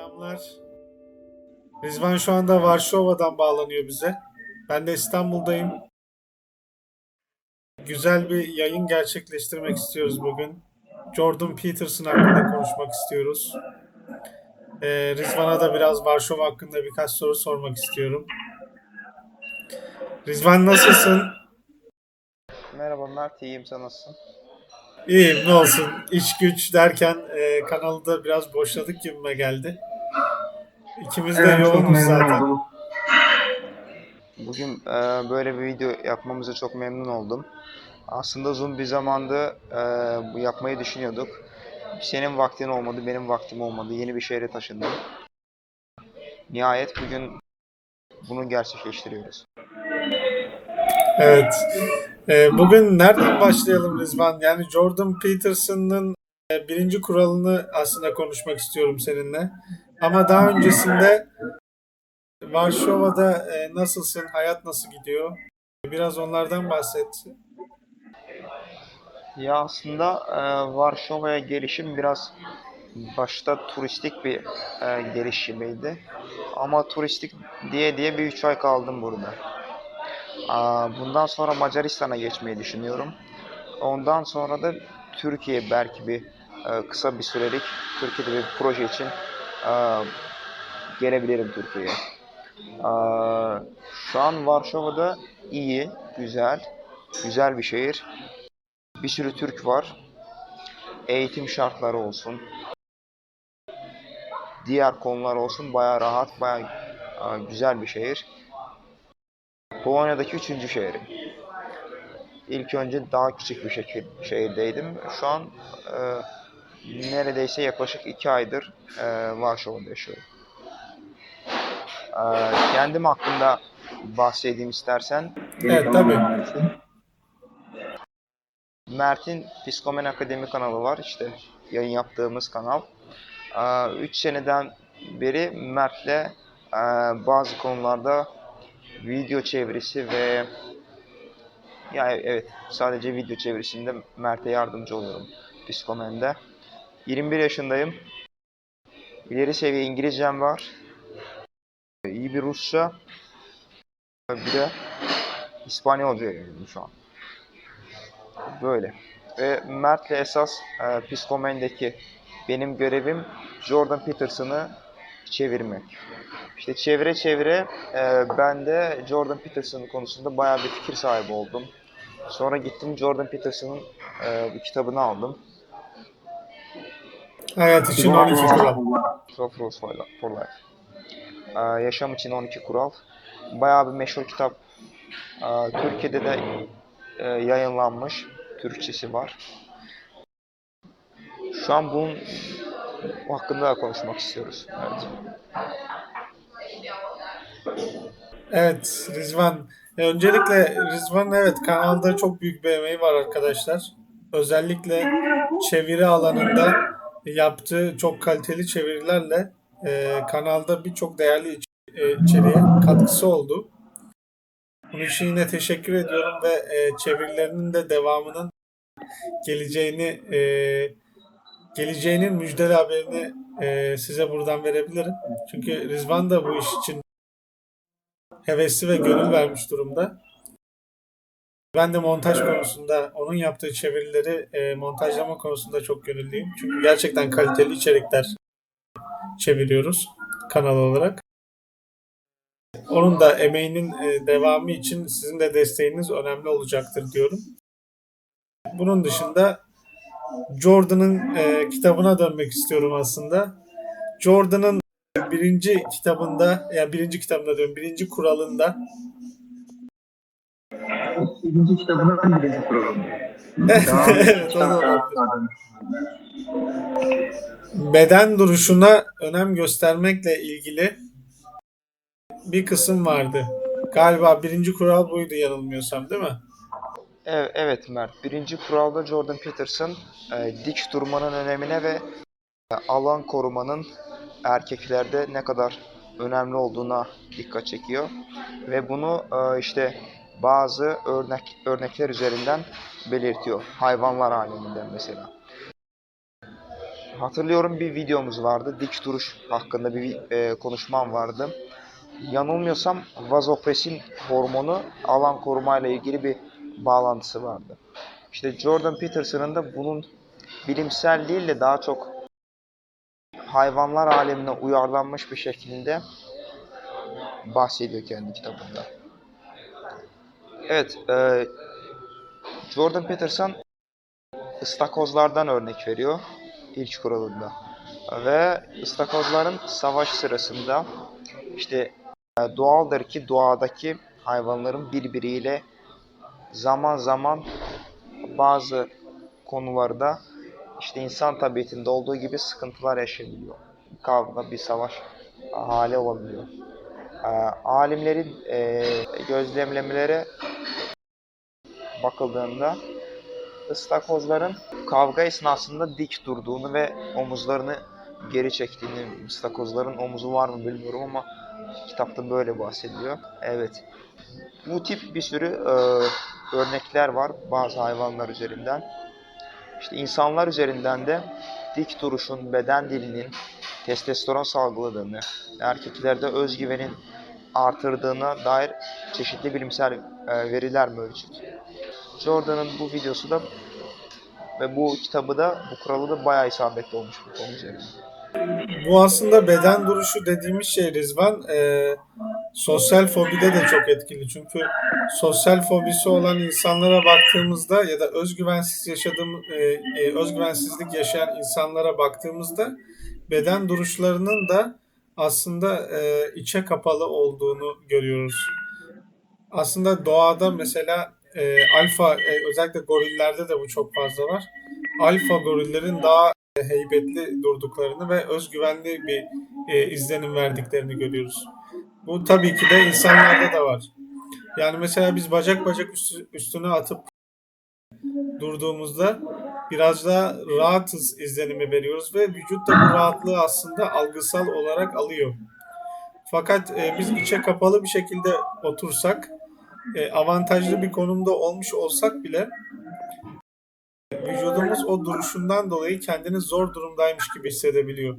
Selamlar. Rizvan şu anda Varşova'dan bağlanıyor bize. Ben de İstanbul'dayım. Güzel bir yayın gerçekleştirmek istiyoruz bugün. Jordan Peterson hakkında konuşmak istiyoruz. Ee, Rizvan'a da biraz Varşova hakkında birkaç soru sormak istiyorum. Rizvan nasılsın? Merhaba Mert, iyiyim sen nasılsın? İyiyim ne olsun. İş güç derken e, kanalı da biraz boşladık gibime geldi. İkimiz de Evet, çok yoğunuz memnun zaten. oldum. Bugün e, böyle bir video yapmamıza çok memnun oldum. Aslında uzun bir zamanda e, bu yapmayı düşünüyorduk. Senin vaktin olmadı, benim vaktim olmadı. Yeni bir şehre taşındım. Nihayet bugün bunu gerçekleştiriyoruz. Evet. Ee, bugün nereden başlayalım Rizvan? Yani Jordan Peterson'ın e, birinci kuralını aslında konuşmak istiyorum seninle. Ama daha öncesinde Varşova'da e, nasılsın? Hayat nasıl gidiyor? Biraz onlardan bahset. Ya aslında e, Varşova'ya gelişim biraz başta turistik bir e, gelişimiydi. Ama turistik diye diye bir 3 ay kaldım burada. Aa, bundan sonra Macaristan'a geçmeyi düşünüyorum. Ondan sonra da Türkiye belki bir e, kısa bir sürelik Türkiye'de bir proje için e, gelebilirim Türkiye'ye. Aa, şu an Varşova'da iyi, güzel, güzel bir şehir. Bir sürü Türk var. Eğitim şartları olsun. Diğer konular olsun baya rahat, baya e, güzel bir şehir. Polonya'daki üçüncü şehrim. İlk önce daha küçük bir şehir, şehirdeydim. Şu an e, neredeyse yaklaşık iki aydır e, Varşova'da yaşıyorum. E, kendim hakkında bahsedeyim istersen. Evet tabii. Mert'in Psikomen Akademi kanalı var. İşte yayın yaptığımız kanal. 3 seneden beri Mert'le e, bazı konularda video çevirisi ve ya evet sadece video çevirisinde Mert'e yardımcı oluyorum Psikomen'de. 21 yaşındayım. İleri seviye İngilizcem var. İyi bir Rusça. Bir de İspanyolca öğreniyorum şu an. Böyle. Ve Mert'le esas e, Psikomen'deki benim görevim Jordan Peterson'ı çevirmek. İşte çevire çevire e, ben de Jordan Peterson konusunda bayağı bir fikir sahibi oldum. Sonra gittim Jordan Peterson'ın e, kitabını aldım. Hayat için 12 kural. 12 Rules for Li- for Life. E, yaşam için 12 kural. Bayağı bir meşhur kitap. E, Türkiye'de de e, yayınlanmış. Türkçesi var. Şu an bunun hakkında da konuşmak istiyoruz. Evet. Evet Rizvan. E, Öncelikle Rizvan evet kanalda çok büyük bir emeği var arkadaşlar. Özellikle çeviri alanında yaptığı çok kaliteli çevirilerle e, kanalda birçok değerli iç- e, içeriğe katkısı oldu. Bunun için yine teşekkür ediyorum ve e, çevirilerinin de devamının geleceğini e, geleceğinin müjdeli haberini e, size buradan verebilirim. Çünkü Rizvan da bu iş için hevesli ve gönül vermiş durumda. Ben de montaj konusunda, onun yaptığı çevirileri e, montajlama konusunda çok gönüllüyüm. Çünkü gerçekten kaliteli içerikler çeviriyoruz kanal olarak. Onun da emeğinin e, devamı için sizin de desteğiniz önemli olacaktır diyorum. Bunun dışında Jordan'ın e, kitabına dönmek istiyorum aslında. Jordan'ın birinci kitabında, ya birinci kitabında diyorum, birinci kuralında İkinci kitabının birinci programı. Evet, beden duruşuna önem göstermekle ilgili bir kısım vardı. Galiba birinci kural buydu yanılmıyorsam değil mi? Evet, evet Mert. Birinci kuralda Jordan Peterson e, dik durmanın önemine ve e, alan korumanın erkeklerde ne kadar önemli olduğuna dikkat çekiyor. Ve bunu e, işte bazı örnek örnekler üzerinden belirtiyor. Hayvanlar aleminde mesela. hatırlıyorum bir videomuz vardı. Dik duruş hakkında bir e, konuşmam vardı. Yanılmıyorsam vazopresin hormonu alan korumayla ilgili bir bağlantısı vardı. İşte Jordan Peterson'ın da bunun bilimsel değil de daha çok hayvanlar alemine uyarlanmış bir şekilde bahsediyor kendi kitabında. Evet, e, Jordan Peterson ıstakozlardan örnek veriyor ilk kuralında. Ve ıstakozların savaş sırasında işte e, doğaldır ki doğadaki hayvanların birbiriyle zaman zaman bazı konularda işte insan tabiatında olduğu gibi sıkıntılar. Bir kavga, bir savaş hali olabiliyor. E, alimlerin e, gözlemlemelere bakıldığında ıstakozların kavga esnasında dik durduğunu ve omuzlarını geri çektiğini, ıstakozların omuzu var mı bilmiyorum ama kitapta böyle bahsediliyor. Evet. Bu tip bir sürü e, örnekler var bazı hayvanlar üzerinden. İşte insanlar üzerinden de dik duruşun, beden dilinin testosteron salgıladığını, erkeklerde özgüvenin artırdığına dair çeşitli bilimsel e, veriler mevcut. Jordan'ın bu videosu da ve bu kitabı da bu kuralı da bayağı isabetli olmuş bu konu. Bu aslında beden duruşu dediğimiz şey Rizvan e, sosyal fobide de çok etkili. Çünkü sosyal fobisi olan insanlara baktığımızda ya da özgüvensiz yaşadığım e, e, özgüvensizlik yaşayan insanlara baktığımızda beden duruşlarının da aslında e, içe kapalı olduğunu görüyoruz. Aslında doğada mesela e, alfa e, özellikle gorillerde de bu çok fazla var. Alfa gorillerin daha heybetli durduklarını ve özgüvenli bir e, izlenim verdiklerini görüyoruz. Bu tabii ki de insanlarda da var. Yani mesela biz bacak bacak üstü- üstüne atıp durduğumuzda biraz daha rahatız izlenimi veriyoruz ve vücut da bu rahatlığı aslında algısal olarak alıyor. Fakat e, biz içe kapalı bir şekilde otursak, e, avantajlı bir konumda olmuş olsak bile vücudumuz o duruşundan dolayı kendini zor durumdaymış gibi hissedebiliyor.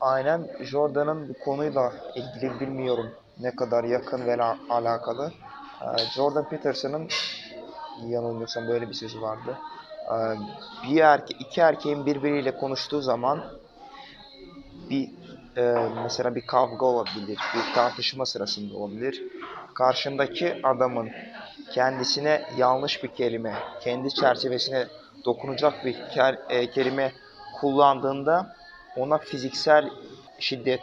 Aynen Jordan'ın bu konuyla ilgili bilmiyorum ne kadar yakın ve la- alakalı. Ee, Jordan Peterson'ın yanılmıyorsam böyle bir sözü vardı. Ee, Bir erke iki erkeğin birbiriyle konuştuğu zaman bir e, mesela bir kavga olabilir, bir tartışma sırasında olabilir. Karşındaki adamın kendisine yanlış bir kelime, kendi çerçevesine dokunacak bir e, kelime kullandığında ona fiziksel şiddet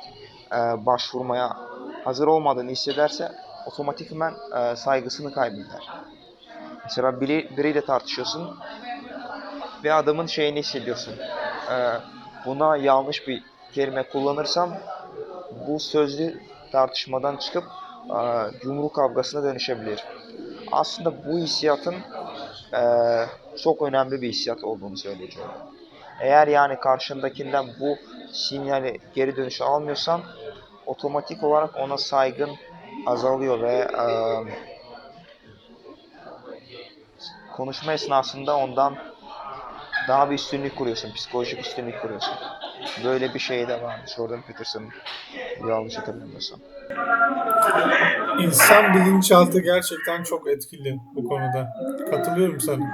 e, başvurmaya hazır olmadığını hissederse otomatikman e, saygısını kaybeder. Mesela biri, biriyle tartışıyorsun ve adamın şeyini hissediyorsun. Buna yanlış bir kelime kullanırsam bu sözlü tartışmadan çıkıp yumruk kavgasına dönüşebilir. Aslında bu hissiyatın e, çok önemli bir hissiyat olduğunu söyleyeceğim. Eğer yani karşındakinden bu sinyali geri dönüşü almıyorsan otomatik olarak ona saygın azalıyor ve e, konuşma esnasında ondan daha bir üstünlük kuruyorsun, psikolojik üstünlük kuruyorsun. Böyle bir şey de var Jordan Peterson'ın yanlış hatırlamıyorsam. İnsan bilinçaltı gerçekten çok etkili bu konuda. Katılıyorum sana.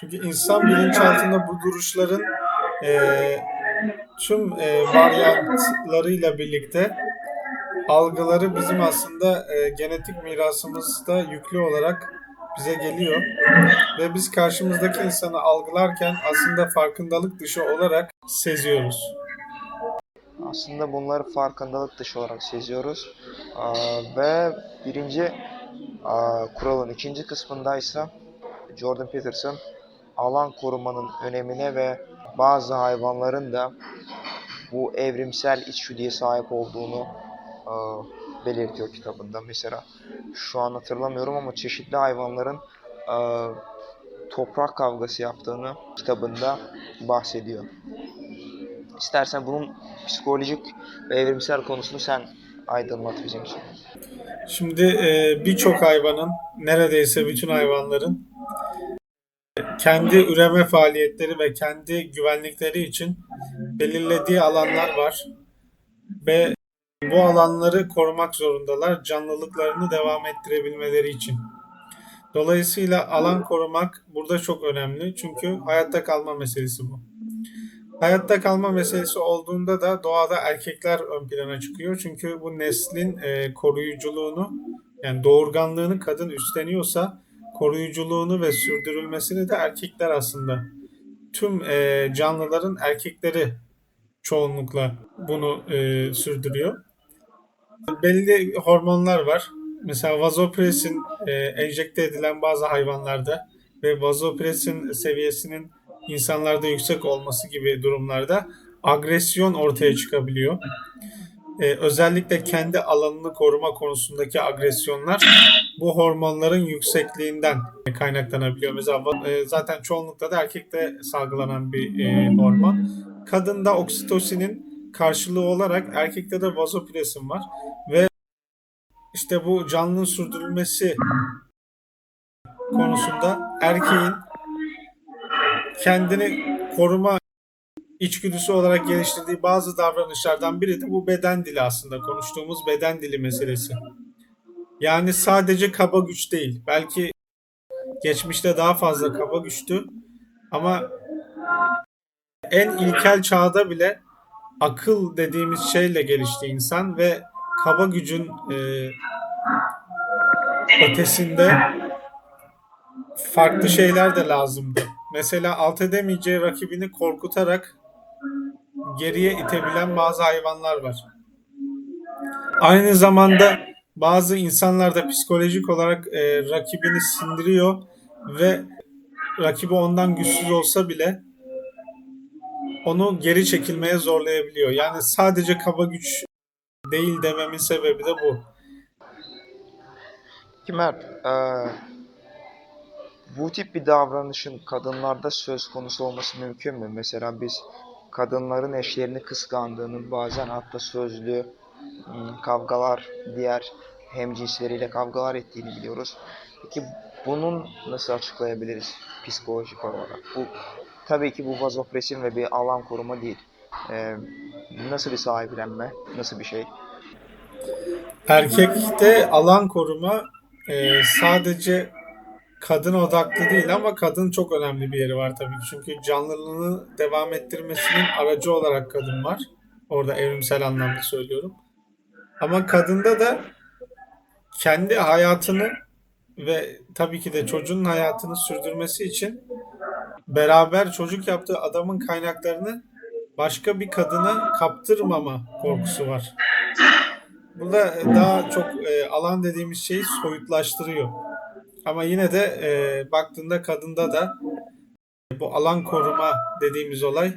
Çünkü insan bilinçaltında bu duruşların eee, tüm eee, varyantlarıyla birlikte algıları bizim aslında eee, genetik mirasımızda yüklü olarak bize geliyor. Ve biz karşımızdaki insanı algılarken aslında farkındalık dışı olarak seziyoruz. Aslında bunları farkındalık dışı olarak seziyoruz. Ve birinci kuralın ikinci kısmındaysa Jordan Peterson alan korumanın önemine ve bazı hayvanların da bu evrimsel içgüdüye sahip olduğunu belirtiyor kitabında. Mesela şu an hatırlamıyorum ama çeşitli hayvanların toprak kavgası yaptığını kitabında bahsediyor. İstersen bunun psikolojik ve evrimsel konusunu sen aydınlat bizim için. Şimdi e, birçok hayvanın, neredeyse bütün hayvanların kendi üreme faaliyetleri ve kendi güvenlikleri için belirlediği alanlar var ve bu alanları korumak zorundalar canlılıklarını devam ettirebilmeleri için. Dolayısıyla alan korumak burada çok önemli çünkü hayatta kalma meselesi bu. Hayatta kalma meselesi olduğunda da doğada erkekler ön plana çıkıyor. Çünkü bu neslin e, koruyuculuğunu yani doğurganlığını kadın üstleniyorsa koruyuculuğunu ve sürdürülmesini de erkekler aslında. Tüm e, canlıların erkekleri çoğunlukla bunu e, sürdürüyor. Belli hormonlar var. Mesela vazopresin e, enjekte edilen bazı hayvanlarda ve vazopresin seviyesinin insanlarda yüksek olması gibi durumlarda agresyon ortaya çıkabiliyor. Ee, özellikle kendi alanını koruma konusundaki agresyonlar bu hormonların yüksekliğinden kaynaklanabiliyor. Mesela e, zaten çoğunlukla da erkekte salgılanan bir e, hormon. Kadında oksitosinin karşılığı olarak erkekte de vazopresin var ve işte bu canlının sürdürülmesi konusunda erkeğin kendini koruma içgüdüsü olarak geliştirdiği bazı davranışlardan biri de bu beden dili aslında konuştuğumuz beden dili meselesi. Yani sadece kaba güç değil. Belki geçmişte daha fazla kaba güçtü ama en ilkel çağda bile akıl dediğimiz şeyle gelişti insan ve kaba gücün e, ötesinde farklı şeyler de lazımdı. Mesela alt edemeyeceği rakibini korkutarak geriye itebilen bazı hayvanlar var. Aynı zamanda bazı insanlar da psikolojik olarak e, rakibini sindiriyor ve rakibi ondan güçsüz olsa bile onu geri çekilmeye zorlayabiliyor. Yani sadece kaba güç değil dememin sebebi de bu. Peki Mert, eee, bu tip bir davranışın kadınlarda söz konusu olması mümkün mü? Mesela biz kadınların eşlerini kıskandığını, bazen hatta sözlü ım, kavgalar, diğer hemcinsleriyle kavgalar ettiğini biliyoruz. Peki bunun nasıl açıklayabiliriz psikolojik olarak? Bu tabii ki bu vazopresin ve bir alan koruma değil. Eee, nasıl bir sahiplenme, nasıl bir şey? Erkekte alan koruma e, sadece kadın odaklı değil ama kadın çok önemli bir yeri var tabii ki. Çünkü canlılığını devam ettirmesinin aracı olarak kadın var. Orada evrimsel anlamda söylüyorum. Ama kadında da kendi hayatını ve tabii ki de çocuğun hayatını sürdürmesi için beraber çocuk yaptığı adamın kaynaklarını başka bir kadına kaptırmama korkusu var. Bu da daha çok e, alan dediğimiz şeyi soyutlaştırıyor. Ama yine de e, baktığında kadında da bu alan koruma dediğimiz olay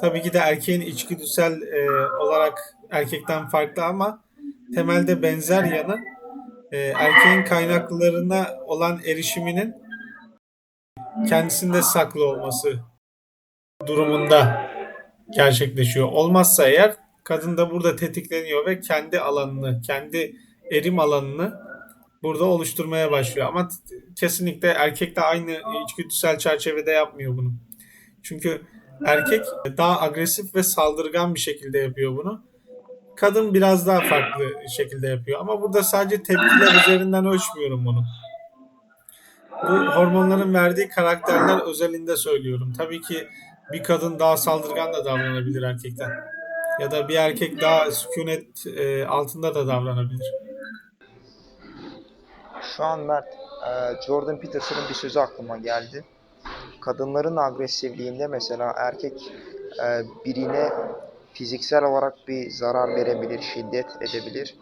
tabii ki de erkeğin içgüdüsel e, olarak erkekten farklı ama temelde benzer yanı e, erkeğin kaynaklarına olan erişiminin kendisinde saklı olması durumunda gerçekleşiyor. Olmazsa eğer kadın da burada tetikleniyor ve kendi alanını, kendi erim alanını burada oluşturmaya başlıyor. Ama kesinlikle erkek de aynı içgüdüsel çerçevede yapmıyor bunu. Çünkü erkek daha agresif ve saldırgan bir şekilde yapıyor bunu. Kadın biraz daha farklı şekilde yapıyor. Ama burada sadece tepkiler üzerinden ölçmüyorum bunu. Bu hormonların verdiği karakterler özelinde söylüyorum. Tabii ki bir kadın daha saldırgan da davranabilir erkekten. Ya da bir erkek daha sükunet e, altında da davranabilir. Şu an Mert, e, Jordan Peterson'ın bir sözü aklıma geldi. Kadınların agresifliğinde mesela erkek e, birine fiziksel olarak bir zarar verebilir, şiddet edebilir.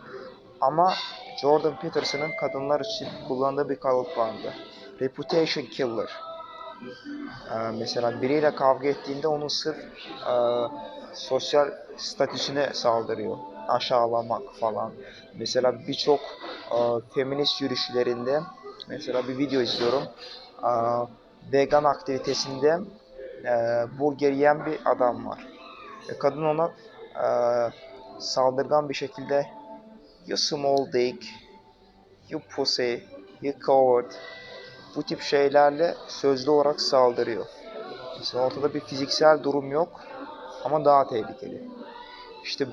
Ama Jordan Peterson'ın kadınlar için kullandığı bir kalıp vardı. Reputation killer. E, mesela biriyle kavga ettiğinde onun sırf sosyal statüsüne saldırıyor. Aşağılamak falan. Mesela birçok e, feminist yürüyüşlerinde mesela bir video izliyorum. E, vegan aktivitesinde e, burger yiyen bir adam var. E, kadın ona e, saldırgan bir şekilde you small dick, you pussy, you coward bu tip şeylerle sözlü olarak saldırıyor. Mesela ortada bir fiziksel durum yok ama daha tehlikeli. İşte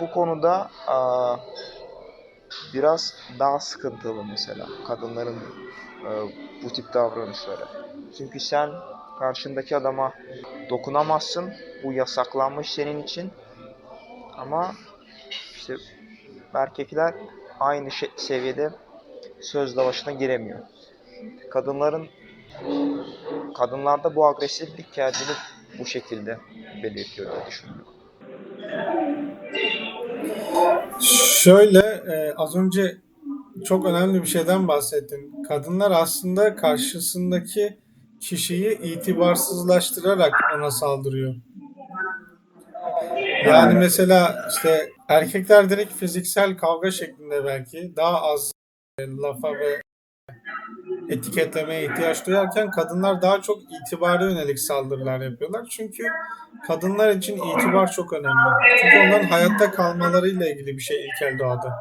bu konuda aa, biraz daha sıkıntılı mesela kadınların e, bu tip davranışları. Çünkü sen karşındaki adama dokunamazsın. Bu yasaklanmış senin için. Ama işte erkekler aynı şey- seviyede söz dalaşına giremiyor. Kadınların kadınlarda bu agresiflik kendini bu şekilde belirtiyor diye düşünüyorum. Şöyle e, az önce çok önemli bir şeyden bahsettin. Kadınlar aslında karşısındaki kişiyi itibarsızlaştırarak ona saldırıyor. Yani mesela işte erkekler direkt fiziksel kavga şeklinde belki daha az e, lafa ve etiketlemeye ihtiyaç duyarken kadınlar daha çok itibara yönelik saldırılar yapıyorlar. Çünkü kadınlar için itibar çok önemli. Çünkü onların hayatta kalmalarıyla ilgili bir şey ilkel doğada.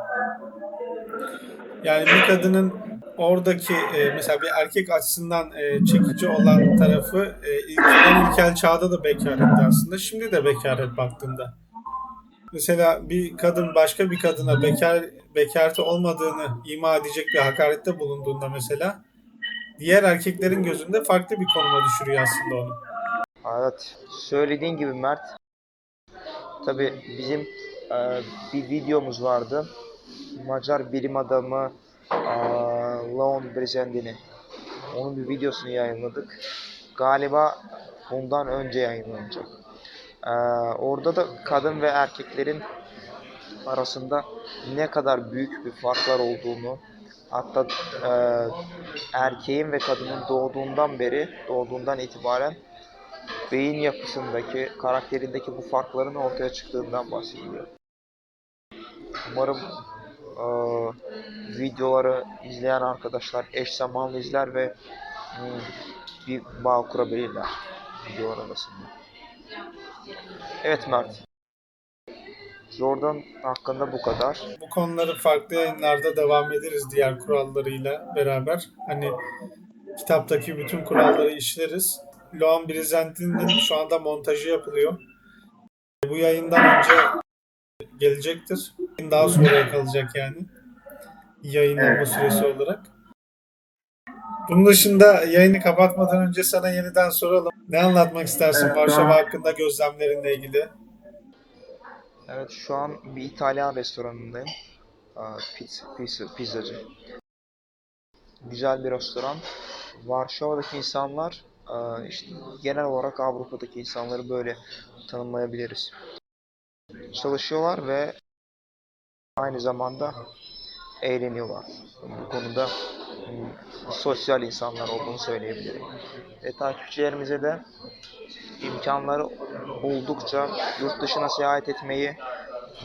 Yani bir kadının oradaki e, mesela bir erkek açısından e, çekici olan tarafı e, ilk, en ilkel çağda da bekaretti aslında. Şimdi de bekaret baktığında. Mesela bir kadın başka bir kadına bekar bekareti olmadığını ima edecek bir hakarette bulunduğunda mesela diğer erkeklerin gözünde farklı bir konuma düşürüyor aslında onu. Evet, söylediğin gibi Mert. Tabi bizim e, bir videomuz vardı. Macar bilim adamı e, Leon Brzezinski. Onun bir videosunu yayınladık. Galiba bundan önce yayınlanacak. E, orada da kadın ve erkeklerin arasında ne kadar büyük bir farklar olduğunu hatta e, erkeğin ve kadının doğduğundan beri, doğduğundan itibaren beyin yapısındaki, karakterindeki bu farkların ortaya çıktığından bahsediyor. Umarım eee, videoları izleyen arkadaşlar eş zamanlı izler ve hmm, bir bağ kurabilirler videolar arasında. Evet Mert. Jordan hakkında bu kadar. Bu konuları farklı yayınlarda devam ederiz diğer kurallarıyla beraber. Hani kitaptaki bütün kuralları işleriz. Loan Brizenti'nin şu anda montajı yapılıyor. Bu yayından önce gelecektir. Daha sonraya kalacak yani. Yayınlanma süresi olarak. Bunun dışında yayını kapatmadan önce sana yeniden soralım. Ne anlatmak istersin Varşova hakkında gözlemlerinle ilgili? Evet şu an bir İtalyan restoranındayım. Pizza, pizza, pizzacı. Güzel bir restoran. Varşova'daki insanlar işte genel olarak Avrupa'daki insanları böyle tanımlayabiliriz. Çalışıyorlar ve aynı zamanda eğleniyorlar. Bu konuda sosyal insanlar olduğunu söyleyebilirim. Ve takipçilerimize de imkanları oldukça yurt dışına seyahat etmeyi,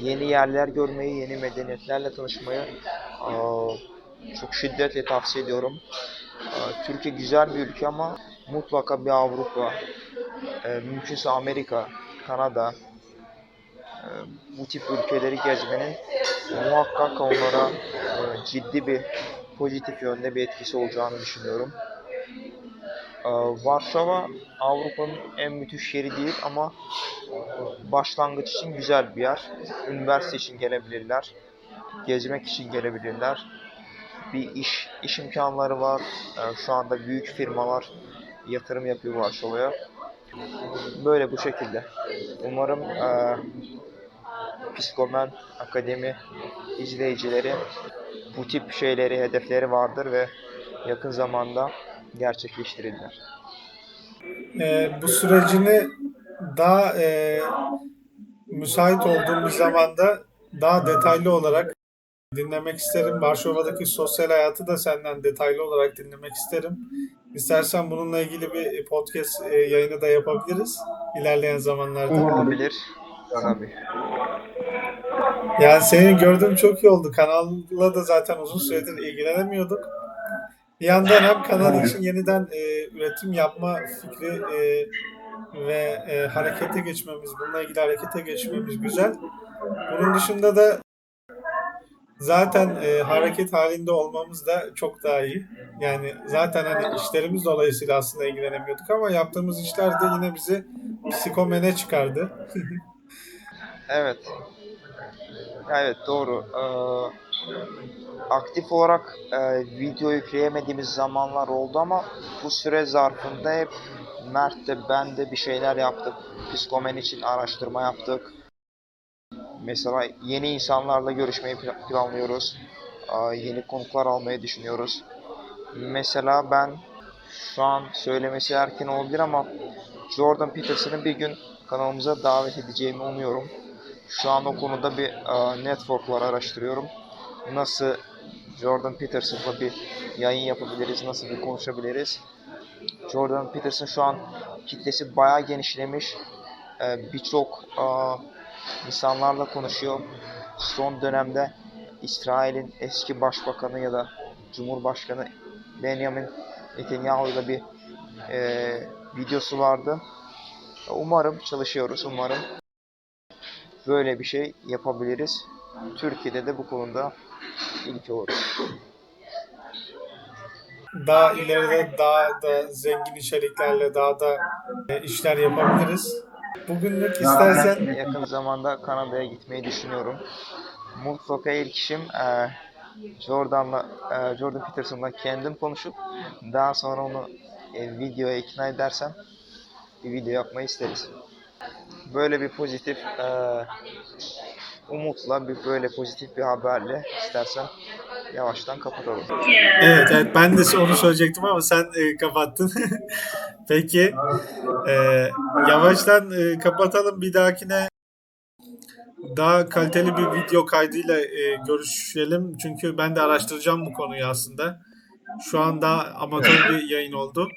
yeni yerler görmeyi, yeni medeniyetlerle tanışmayı aa, çok şiddetle tavsiye ediyorum. Aa, Türkiye güzel bir ülke ama mutlaka bir Avrupa, e, mümkünse Amerika, Kanada, e, bu tip ülkeleri gezmenin muhakkak onlara e, ciddi bir pozitif yönde bir etkisi olacağını düşünüyorum. Ee, Varşova Avrupa'nın en müthiş yeri değil ama başlangıç için güzel bir yer. Üniversite için gelebilirler. Gezmek için gelebilirler. Bir iş iş imkanları var. Ee, Şu anda büyük firmalar yatırım yapıyor Varşova'ya. Böyle bu şekilde. Umarım e, Psikomen Akademi izleyicileri bu tip şeyleri, hedefleri vardır ve yakın zamanda gerçekleştirirler. Ee, bu sürecini daha e, müsait olduğum bir zamanda daha detaylı olarak dinlemek isterim. Varşova'daki sosyal hayatı da senden detaylı olarak dinlemek isterim. İstersen bununla ilgili bir podcast e, yayını da yapabiliriz ilerleyen zamanlarda. Olabilir. Tabii. Yani seni gördüğüm çok iyi oldu. Kanalla da zaten uzun süredir ilgilenemiyorduk. Bir yandan hem kanal için yeniden e, üretim yapma fikri e, ve e, harekete geçmemiz, bununla ilgili harekete geçmemiz güzel. Bunun dışında da Zaten e, hareket halinde olmamız da çok daha iyi. Yani zaten hani işlerimiz dolayısıyla aslında ilgilenemiyorduk ama yaptığımız işler de yine bizi psikomene çıkardı. Evet. Evet doğru. Ee, aktif olarak e, video yükleyemediğimiz zamanlar oldu ama bu süre zarfında hep Mert de ben de bir şeyler yaptık. Psikomen için araştırma yaptık. Mesela yeni insanlarla görüşmeyi pla- planlıyoruz. Aa, yeni konuklar almayı düşünüyoruz. Mesela ben şu an söylemesi erken olabilir ama Jordan Peterson'ı bir gün kanalımıza davet edeceğimi umuyorum. Şu an o konuda bir e, networklar araştırıyorum. Nasıl Jordan Peterson'la bir yayın yapabiliriz, nasıl bir konuşabiliriz. Jordan Peterson şu an kitlesi bayağı genişlemiş. E, Birçok e, insanlarla konuşuyor. Son dönemde İsrail'in eski başbakanı ya da Cumhurbaşkanı Benjamin Netanyahu ile bir e, videosu vardı. Umarım çalışıyoruz. Umarım böyle bir şey yapabiliriz. Türkiye'de de bu konuda ilk oluruz. Daha ileride daha da zengin içeriklerle daha da e, işler yapabiliriz. Bugünlük istersen Yakın zamanda Kanada'ya gitmeyi düşünüyorum. Mutlaka ilk işim e, Jordan'la e, Jordan Peterson'la kendim konuşup daha sonra onu e, videoya ikna edersem bir video yapmayı isteriz. Böyle bir pozitif e, umutla bir böyle pozitif bir haberle istersen yavaştan kapatalım. Evet, evet ben de onu söyleyecektim ama sen e, kapattın. Peki e, yavaştan e, kapatalım bir dahakine daha kaliteli bir video kaydıyla e, görüşelim. Çünkü ben de araştıracağım bu konuyu aslında. Şu anda amatör bir yayın oldu.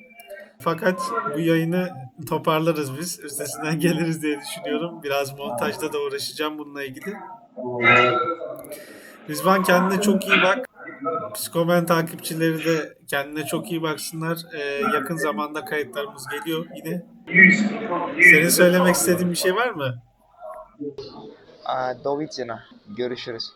Fakat bu yayını toparlarız biz. Üstesinden geliriz diye düşünüyorum. Biraz montajda da uğraşacağım bununla ilgili. Rizvan kendine çok iyi bak. Psikomen takipçileri de kendine çok iyi baksınlar. Ee, yakın zamanda kayıtlarımız geliyor yine. Senin söylemek istediğin bir şey var mı? Do widzenia. Görüşürüz.